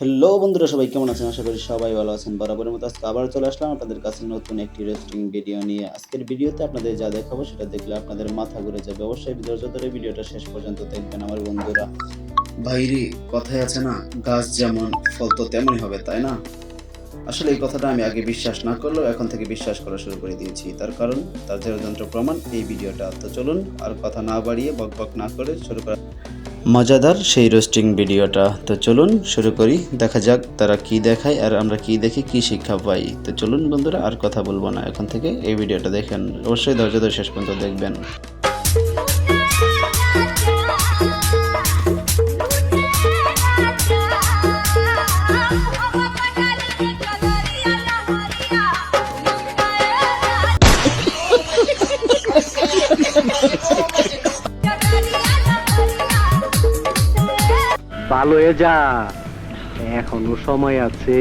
Hello বন্ধুরা, সবাই কেমন আছেন? আশা করি সবাই ভালো আছেন। বরাবরের মতো আজকে আবার চলে আসলাম আপনাদের কাছে নতুন একটি রেস্টিং ভিডিও নিয়ে। আজকের ভিডিওতে আপনাদের যা দেখাবো সেটা দেখলে আপনাদের মাথা ঘুরে যাবে। অবশ্যই ধৈর্য ধরে ভিডিওটা শেষ পর্যন্ত দেখবেন আমার বন্ধুরা। ভাইরি, কথায় আছে না, গাছ যেমন ফল তো তেমনই হবে, তাই না? আসলে এই কথাটা আমি আগে বিশ্বাস না করলেও এখন থেকে বিশ্বাস করা শুরু করে দিয়েছি। তার কারণ, তার যন্ত্র প্রমাণ এই ভিডিওটা তো চলুন, আর কথা না বাড়িয়ে বক বক না করে শুরু করা মজাদার সেই রোস্টিং ভিডিওটা তো চলুন শুরু করি, দেখা যাক তারা কি দেখায় আর আমরা কি দেখি কি শিক্ষা পাই। তো চলুন বন্ধুরা আর কথা বলব না, এখন থেকে এই ভিডিওটা দেখেন। অবশ্যই দরজা ধরে শেষ পর্যন্ত দেখবেন। ভালো হয়ে যা। এখনও সময় আছে।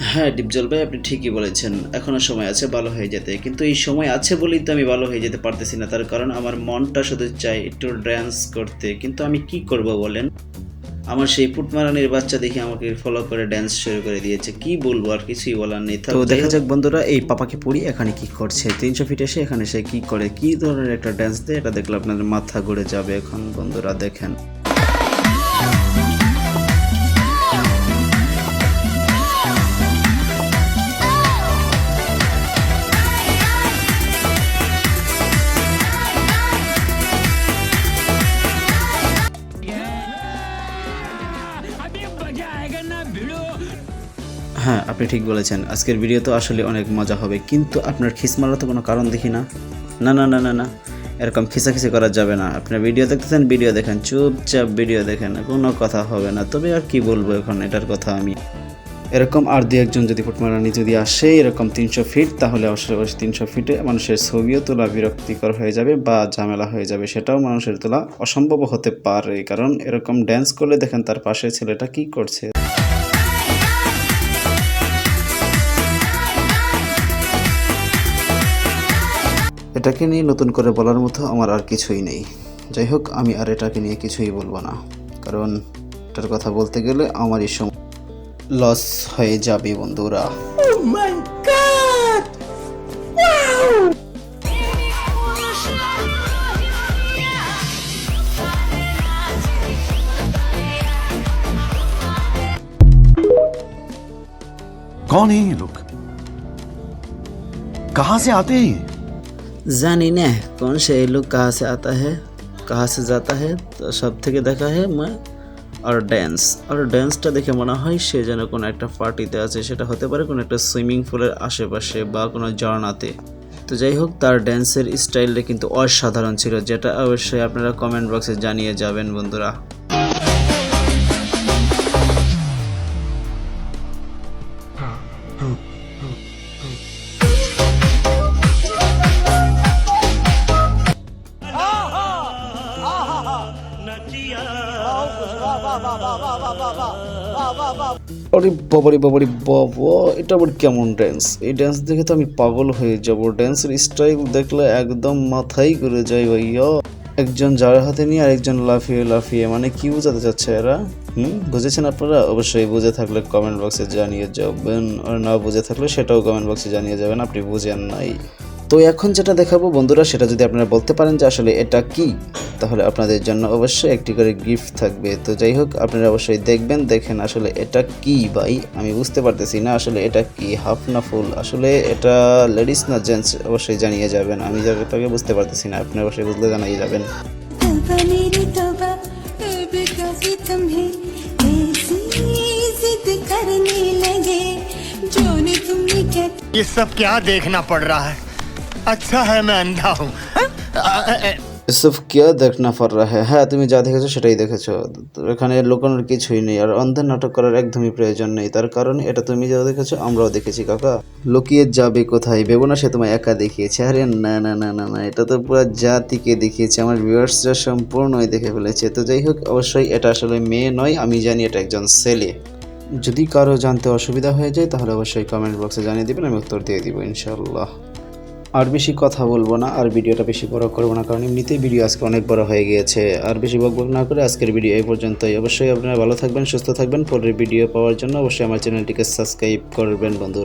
হ্যাঁ ডিপজল ভাই আপনি ঠিকই বলেছেন। এখনও সময় আছে ভালো হয়ে যেতে। কিন্তু এই সময় আছে বলেই তো আমি ভালো হয়ে যেতে পারতেছি না। তার কারণ আমার মনটা শুধু চাই একটু ড্যান্স করতে। কিন্তু আমি কি করব বলেন? আমার সেই পুটমারানির বাচ্চা দেখে আমাকে ফলো করে ড্যান্স শুরু করে দিয়েছে। কি বলব আর কিছুই বলার নেই। তো দেখা যাক বন্ধুরা এই পাপাকে পড়ি এখানে কি করছে। তিনশো ফিট এসে এখানে সে কি করে? কি ধরনের একটা ড্যান্স দেয় এটা দেখলে আপনাদের মাথা ঘুরে যাবে এখন বন্ধুরা দেখেন। হ্যাঁ আপনি ঠিক বলেছেন। আজকের ভিডিও তো আসলে অনেক মজা হবে, কিন্তু আপনার খিস মারার তো কোনো কারণ দেখি না। না না না না না। এরকম খিসাখিসি করা যাবে না। আপনার ভিডিও দেখতেছেন ভিডিও দেখেন, চুপচাপ ভিডিও দেখেন, কোনো কথা হবে না। তবে আর কি বলব এখন এটার কথা আমি। এরকম আর দু একজন যদি ফুটমারানি যদি আসে, এরকম তিনশো ফিট তাহলে অবশ্যই তিনশো ফিটে মানুষের ছবিও তোলা বিরক্তিকর হয়ে যাবে বা ঝামেলা হয়ে যাবে, সেটাও মানুষের তোলা অসম্ভব হতে পারে। কারণ এরকম ড্যান্স করলে দেখেন তার পাশে ছেলেটা কি করছে। এটাকে নিয়ে নতুন করে বলার মতো আমার আর কিছুই নেই যাই হোক আমি আর এটাকে নিয়ে কিছুই বলবো না কারণ এটার কথা বলতে গেলে আমারই সময় লস হয়ে যাবে বন্ধুরা कौन है ये लोग कहां से आते हैं জানি না কোন সেই লোক সে আতা হে সে যাতা হে তো সব থেকে দেখা হে মা আর ড্যান্স আর ড্যান্সটা দেখে মনে হয় সে যেন কোনো একটা পার্টিতে আছে সেটা হতে পারে কোনো একটা সুইমিং পুলের আশেপাশে বা কোনো ঝর্ণাতে তো যাই হোক তার ড্যান্সের স্টাইলটা কিন্তু অসাধারণ ছিল যেটা অবশ্যই আপনারা কমেন্ট বক্সে জানিয়ে যাবেন বন্ধুরা আরে বাবারে বাবারে বাবা, এটা আবার কেমন ড্যান্স এই ড্যান্স দেখে তো আমি পাগল হয়ে যাব। ড্যান্সের স্টাইল দেখলে একদম মাথাই ঘুরে যায় ভাইয়া। একজন যার হাতে নিয়ে আরেকজন লাফিয়ে লাফিয়ে মানে কি বোঝাতে চাচ্ছে এরা? হুম? বুঝেছেন আপনারা? অবশ্যই বুঝে থাকলে কমেন্ট বক্সে জানিয়ে যাবেন। আর না বুঝে থাকলে সেটাও কমেন্ট বক্সে জানিয়ে যাবেন, আপনি বুঝেন নাই। তো এখন যেটা দেখাবো বন্ধুরা সেটা যদি আপনারা বলতে পারেন যে আসলে এটা কি তাহলে আপনাদের জন্য অবশ্যই একটি করে গিফট থাকবে তো যাই হোক আপনারা অবশ্যই দেখবেন দেখেন আসলে এটা কি ভাই আমি বুঝতে পারতেছি না আসলে এটা কি হাফ না ফুল আসলে এটা লেডিস না জেন্টস অবশ্যই জানিয়ে যাবেন আমি যাটাকে বুঝতে পারতেছি না আপনি অবশ্যই বুঝলে জানিয়ে যাবেন तौबा मेरी तौबा अब कभी तुम्हें ऐसी जिद करने लगे जो ने तुमने क्या ये सब क्या देखना पड़ रहा है अच्छा है मैं अंधा हूँ এসব কেউ দেখ না পার হ্যাঁ হ্যাঁ তুমি যা দেখেছো সেটাই দেখেছো তো এখানে লুকানোর কিছুই নেই আর অন্ধের নাটক করার একদমই প্রয়োজন নেই তার কারণ এটা তুমি যা দেখেছো আমরাও দেখেছি কাকা লুকিয়ে যাবে কোথায় ভেবো না সে তোমায় একা দেখিয়েছে আরে না না না না না এটা তো পুরো জাতিকে দেখিয়েছে আমার ভিউয়ার্সরা সম্পূর্ণই দেখে ফেলেছে তো যাই হোক অবশ্যই এটা আসলে মেয়ে নয় আমি জানি এটা একজন ছেলে যদি কারো জানতে অসুবিধা হয়ে যায় তাহলে অবশ্যই কমেন্ট বক্সে জানিয়ে দিবেন আমি উত্তর দিয়ে দিব ইনশাল্লাহ আর বেশি কথা বলব না, আর ভিডিওটা বেশি বড় করব না, কারণ এমনিতেই ভিডিও আজকে অনেক বড় হয়ে গিয়েছে। আর বেশি বকবক না করে আজকের ভিডিও এই পর্যন্তই। অবশ্যই আপনারা ভালো থাকবেন, সুস্থ থাকবেন। পরের ভিডিও পাওয়ার জন্য অবশ্যই আমার চ্যানেলটিকে সাবস্ক্রাইব করবেন বন্ধু